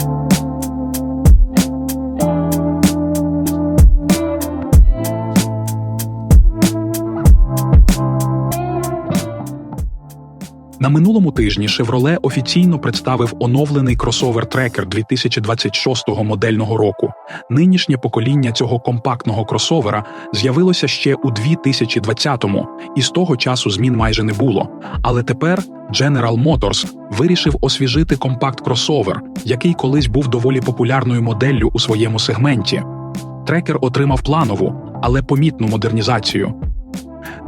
you На минулому тижні Chevrolet офіційно представив оновлений кросовер Tracker 2026 модельного року. Нинішнє покоління цього компактного кросовера з'явилося ще у 2020-му, і з того часу змін майже не було. Але тепер General Motors вирішив освіжити компакт-кросовер, який колись був доволі популярною моделлю у своєму сегменті. Трекер отримав планову, але помітну модернізацію.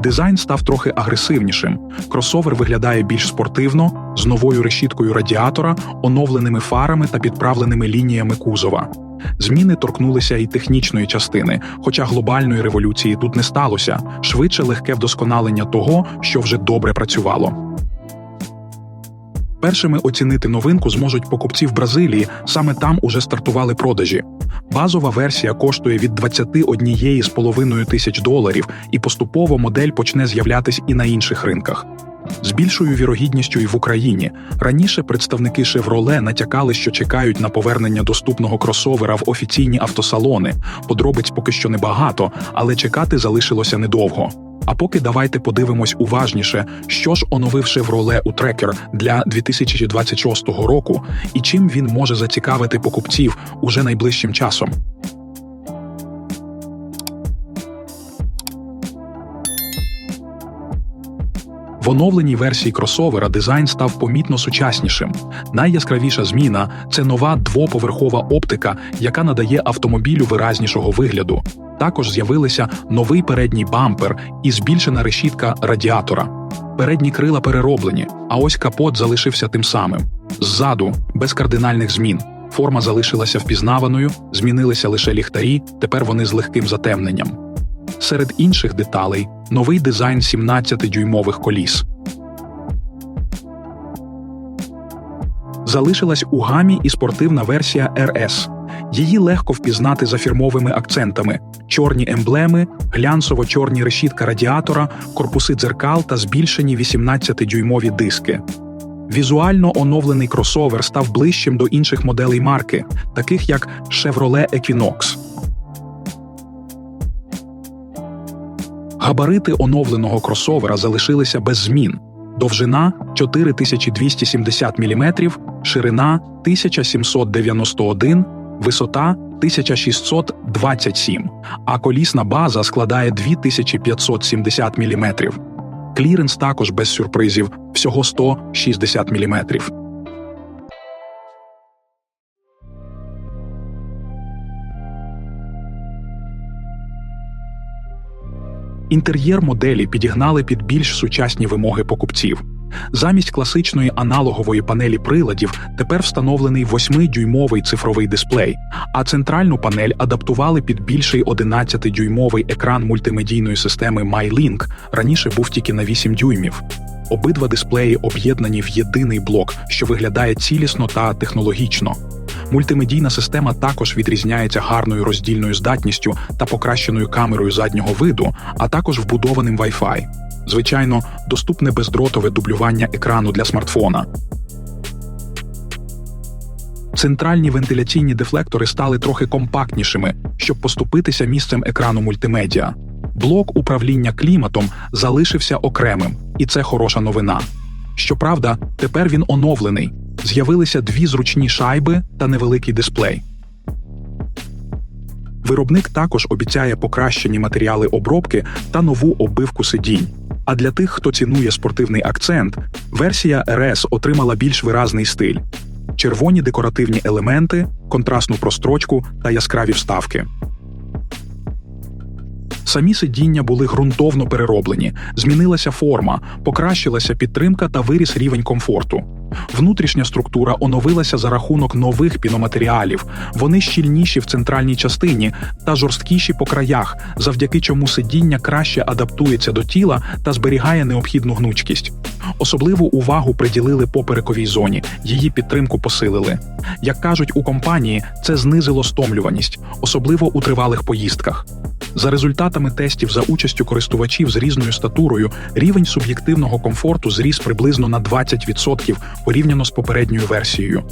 Дизайн став трохи агресивнішим. Кросовер виглядає більш спортивно, з новою решіткою радіатора, оновленими фарами та підправленими лініями кузова. Зміни торкнулися і технічної частини, хоча глобальної революції тут не сталося, швидше легке вдосконалення того, що вже добре працювало. Першими оцінити новинку зможуть покупці в Бразилії, саме там уже стартували продажі. Базова версія коштує від 21,5 тисяч доларів, і поступово модель почне з'являтись і на інших ринках. З більшою вірогідністю і в Україні раніше представники Chevrolet натякали, що чекають на повернення доступного кросовера в офіційні автосалони. Подробиць поки що небагато, але чекати залишилося недовго. А поки давайте подивимось уважніше, що ж оновив Chevrolet у трекер для 2026 року і чим він може зацікавити покупців уже найближчим часом. В оновленій версії кросовера дизайн став помітно сучаснішим. Найяскравіша зміна це нова двоповерхова оптика, яка надає автомобілю виразнішого вигляду. Також з'явилися новий передній бампер і збільшена решітка радіатора. Передні крила перероблені, а ось капот залишився тим самим. Ззаду без кардинальних змін. Форма залишилася впізнаваною, змінилися лише ліхтарі, тепер вони з легким затемненням. Серед інших деталей новий дизайн 17-дюймових коліс. Залишилась у гамі і спортивна версія RS. Її легко впізнати за фірмовими акцентами: чорні емблеми, глянцево-чорні решітка радіатора, корпуси дзеркал та збільшені 18-дюймові диски. Візуально оновлений кросовер став ближчим до інших моделей марки, таких як Chevrolet Equinox. Габарити оновленого кросовера залишилися без змін. Довжина 4270 мм, ширина 1791 висота 1627, а колісна база складає 2570 мм. Кліренс також без сюрпризів всього 160 мм. Інтер'єр моделі підігнали під більш сучасні вимоги покупців. Замість класичної аналогової панелі приладів тепер встановлений 8-дюймовий цифровий дисплей, а центральну панель адаптували під більший 11-дюймовий екран мультимедійної системи MyLink, раніше був тільки на 8 дюймів. Обидва дисплеї об'єднані в єдиний блок, що виглядає цілісно та технологічно. Мультимедійна система також відрізняється гарною роздільною здатністю та покращеною камерою заднього виду, а також вбудованим Wi-Fi. Звичайно, доступне бездротове дублювання екрану для смартфона. Центральні вентиляційні дефлектори стали трохи компактнішими, щоб поступитися місцем екрану мультимедіа. Блок управління кліматом залишився окремим, і це хороша новина. Щоправда, тепер він оновлений. З'явилися дві зручні шайби та невеликий дисплей. Виробник також обіцяє покращені матеріали обробки та нову оббивку сидінь. А для тих, хто цінує спортивний акцент, версія РС отримала більш виразний стиль: червоні декоративні елементи, контрастну прострочку та яскраві вставки. Самі сидіння були ґрунтовно перероблені, змінилася форма, покращилася підтримка та виріс рівень комфорту. Внутрішня структура оновилася за рахунок нових піноматеріалів. Вони щільніші в центральній частині та жорсткіші по краях, завдяки чому сидіння краще адаптується до тіла та зберігає необхідну гнучкість. Особливу увагу приділили поперековій зоні, її підтримку посилили. Як кажуть у компанії, це знизило стомлюваність, особливо у тривалих поїздках. За результатами тестів за участю користувачів з різною статурою, рівень суб'єктивного комфорту зріс приблизно на 20% порівняно з попередньою версією.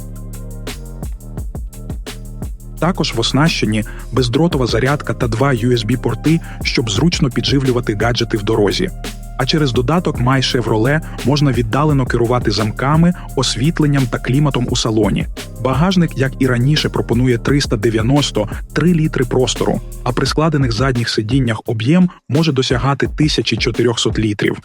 Також в оснащенні бездротова зарядка та два USB-порти, щоб зручно підживлювати гаджети в дорозі. А через додаток My Chevrolet можна віддалено керувати замками, освітленням та кліматом у салоні. Багажник, як і раніше, пропонує 393 літри простору, а при складених задніх сидіннях об'єм може досягати 1400 літрів.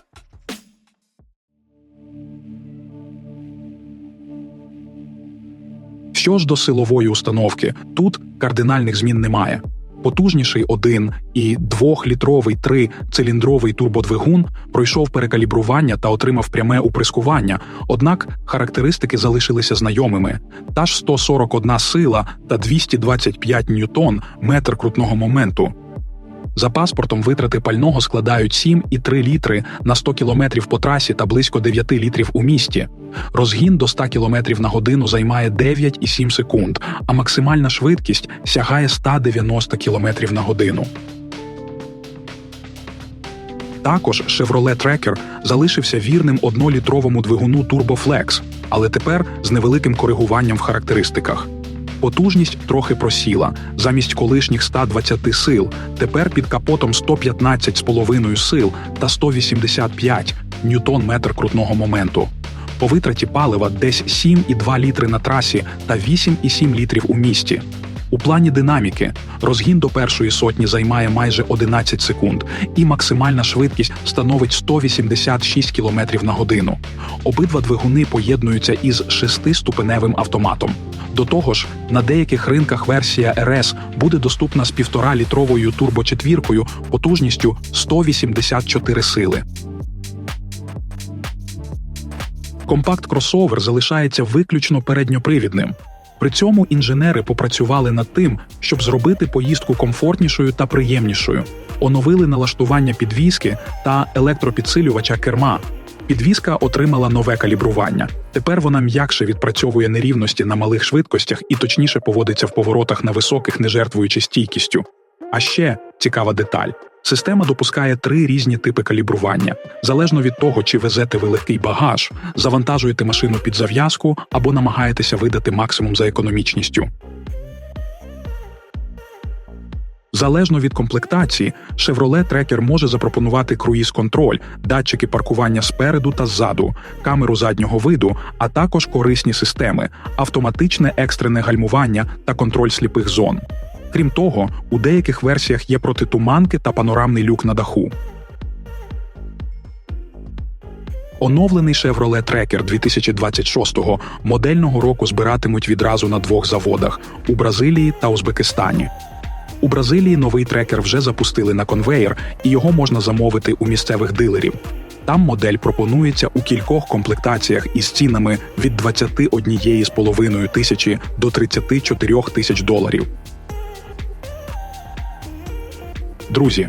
Що ж до силової установки, тут кардинальних змін немає. Потужніший 1 і 2-літровий 3-циліндровий турбодвигун пройшов перекалібрування та отримав пряме уприскування, однак характеристики залишилися знайомими. Та ж 141 сила та 225 ньютон метр крутного моменту. За паспортом витрати пального складають 7,3 літри на 100 км по трасі та близько 9 літрів у місті. Розгін до 100 км на годину займає 9,7 секунд, а максимальна швидкість сягає 190 км на годину. Також Chevrolet Tracker залишився вірним однолітровому двигуну TurboFlex, але тепер з невеликим коригуванням в характеристиках. Потужність трохи просіла. Замість колишніх 120 сил, тепер під капотом 115,5 сил та 185 ньютон метр крутного моменту. По витраті палива десь 7,2 літри на трасі та 8,7 літрів у місті. У плані динаміки розгін до першої сотні займає майже 11 секунд, і максимальна швидкість становить 186 км на годину. Обидва двигуни поєднуються із шестиступеневим автоматом. До того ж, на деяких ринках версія RS буде доступна з 1,5-літровою турбочетвіркою потужністю 184 сили. Компакт-кросовер залишається виключно передньопривідним. При цьому інженери попрацювали над тим, щоб зробити поїздку комфортнішою та приємнішою, оновили налаштування підвіски та електропідсилювача керма. Підвіска отримала нове калібрування. Тепер вона м'якше відпрацьовує нерівності на малих швидкостях і точніше поводиться в поворотах на високих, не жертвуючи стійкістю. А ще цікава деталь: система допускає три різні типи калібрування, залежно від того, чи везете ви легкий багаж, завантажуєте машину під зав'язку або намагаєтеся видати максимум за економічністю. Залежно від комплектації, Chevrolet Tracker може запропонувати круїз-контроль, датчики паркування спереду та ззаду, камеру заднього виду, а також корисні системи, автоматичне екстрене гальмування та контроль сліпих зон. Крім того, у деяких версіях є протитуманки та панорамний люк на даху. Оновлений Chevrolet Tracker 2026-го модельного року збиратимуть відразу на двох заводах у Бразилії та Узбекистані. У Бразилії новий трекер вже запустили на конвеєр, і його можна замовити у місцевих дилерів. Там модель пропонується у кількох комплектаціях із цінами від 21,5 тисячі до 34 тисяч доларів. Друзі,